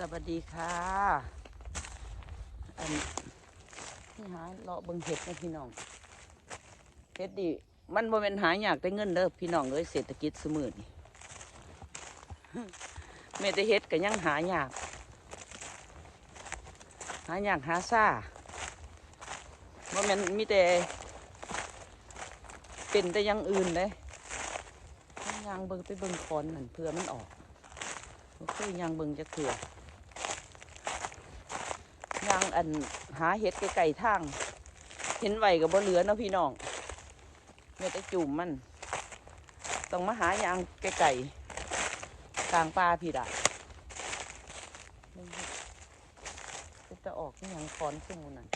สวัสดีค่ะ อันนี่หาเลาะเบิ่งเห็ดนะพี่น้องเห็ดดิมันบ่เป็นหาอยากได้เงินเด้อพี่น้องเอ้ยเศรษฐกิจสมือนี่แม่แต่เห็ดก็ยังหายากหายากหาซ่าว่ามันมีแต่เป็นแต่ยังอื่นเลยยางเบิ่งไปเบิ่งคอนนั่นเพื่อมันออกบ่เคยยางเบิ่งจะเถื่อ ยางอันหาเห็ดไก่ทาง เห็นไหวกับบ่เหลือเนาะพี่น้องเม่อตะจุ่มมันต้องมาหายางไก่กลางป่าพี่ดะจะออกที่ยังคอนขึ้นมูนั่น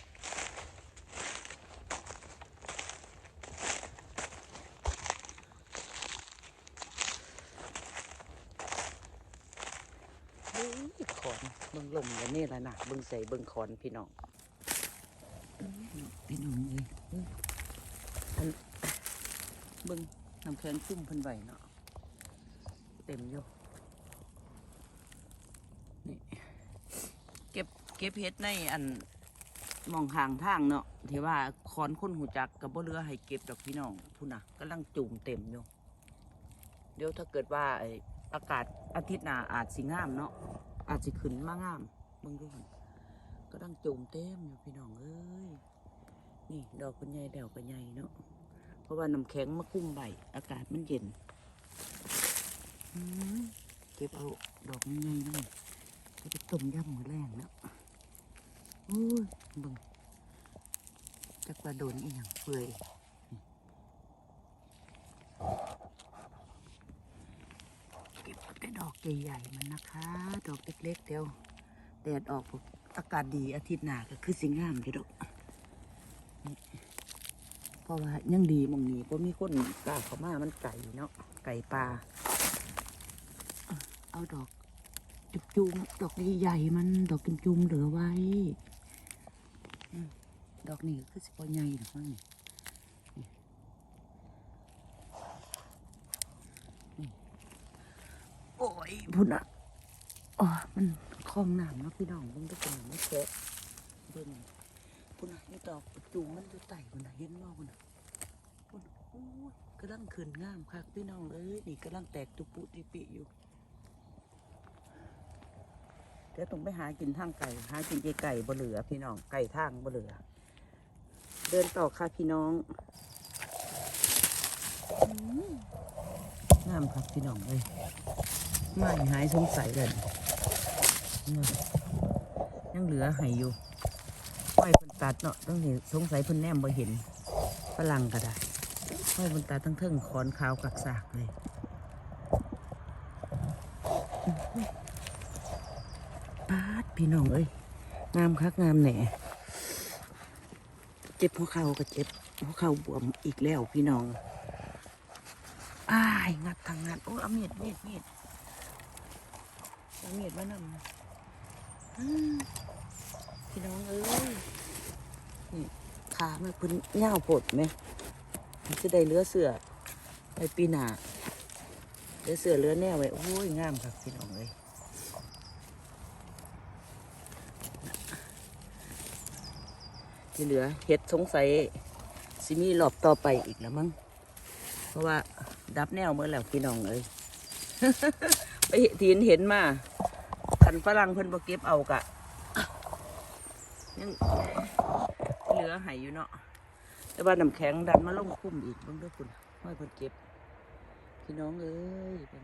เฮ้ย ขอนเบิ่งลมอย่างนี้แหละนะเบิ่งใส่เบิ่งขอนพี่น้องพี่น้องเลยเอ้ยอันเบิ่งน้ำแข็งซุ่มพิ่นไหวเนาะเต็มอยู่นี่เก็บเก็บเห็ดในอันมองห่างทางเนาะที่ว่าคอนค้นหูจักกับบ่เรือให้เก็บดอกพี่น้องพุ่นนะกำลังจุ่มเต็มอยู่เดี๋ยวถ้าเกิดว่าไออากาศอาทิตย์หน้าอาจสิงามเนาะ อาจสิขึ้นมางามเบิ่งดูก็ดังโจมเต็มอยู่พี่น้องเอ้ยนี่ดอกกันใหญ่ดอกกันใหญ่เนาะเพราะว่าน้ำแข็งมาคุ้มใบอากาศมันเย็นอืมเก็บเอาดอกใหญ่ๆนั่นจะต้มยำมือแรงเนาะอุ้ยบิ่งจักว่าโดนอีหยังเปื่อย เก็บแต่ดอก ใหญ่ๆมันนะคะ ดอกเล็กๆเดียวแดดออกอากาศดีอาทิตย์หน้าก็คือสิงหามเลยดอกเพราะว่ายังดีมองนี้เพราะมีคนกล้าเข้ามามันไก่เนาะไก่ปลาเอาดอกจุ่มๆดอกใหญ่ๆมันดอกจุ่มๆเหลือไว้ ดอกนี้ก็คือสิบใหญ่หรือมั้งนี่ โอ้ย พุ่นอะอ๋อมันคลองน้ำเนาะพี่น้องเบิ่งทุกคนไม่แค่เบิ่งพุ่นอะนี่ดอกจูงมันอยู่ไต่พุ่นอะเห็นบ่พุ่นอะพุ่นโอ้ยกำลังขึ้นงามค่ะพี่น้องเอ้ยนี่กำลังแตกตุปุติปิอยู่เดี๋ยวต้องไปหากินทางไก่ หากินไก่ไก่บ่เหลือ พี่น้องไก่ทางบ่เหลือ เดินต่อค่ะพี่น้องงามครับพี่น้องเลย ไม่หายสงสัยเลยยังเหลือให้อยู่ไม่เพิ่นตัดเนาะต้องเห็นสงสัยเพิ่นแนมบ่เห็นฝรั่งก็ได้ไม่เพิ่นตัดทั้งเทิงขอนขาวกักสากเลยปาดพี่น้องเอ้ยงามคักงามแหน่เจ็บหัวเข่าก็เจ็บหัวเข่าบวมอีกแล้วพี่น้องอ้ายงัดทางงัดโอ้เอามีดมีดมีด เมียดมานำอืมพี่น้องเอ้ยนี่ขาแม่เพิ่นเง่าวปดไหมมันจะได้เหลือเสือไปปีหน้าเหลือเสือเหลือแน่ไว้โอ้ยงามครับพี่น้องเอ้ยที่เหลือเห็ดสงสัยสิมีรอบต่อไปอีกแล้วมั้งเพราะว่าดับแนวเมื่อแล้วพี่น้องเอ้ย ไปเห็นทีนเห็นมาขันฝรั่งเพิ่นบ่เก็บเอากะยังเหลือหายอยู่เนาะแต่ว่าน้ำแข็งดันมาลงคุ้มอีกเบิ่งด้วยคุณห้อยเพิ่นเก็บพี่น้องเอ้ยเป็น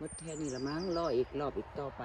มดแท่นี่ละมั้งรออีกรอบอีกต่อไป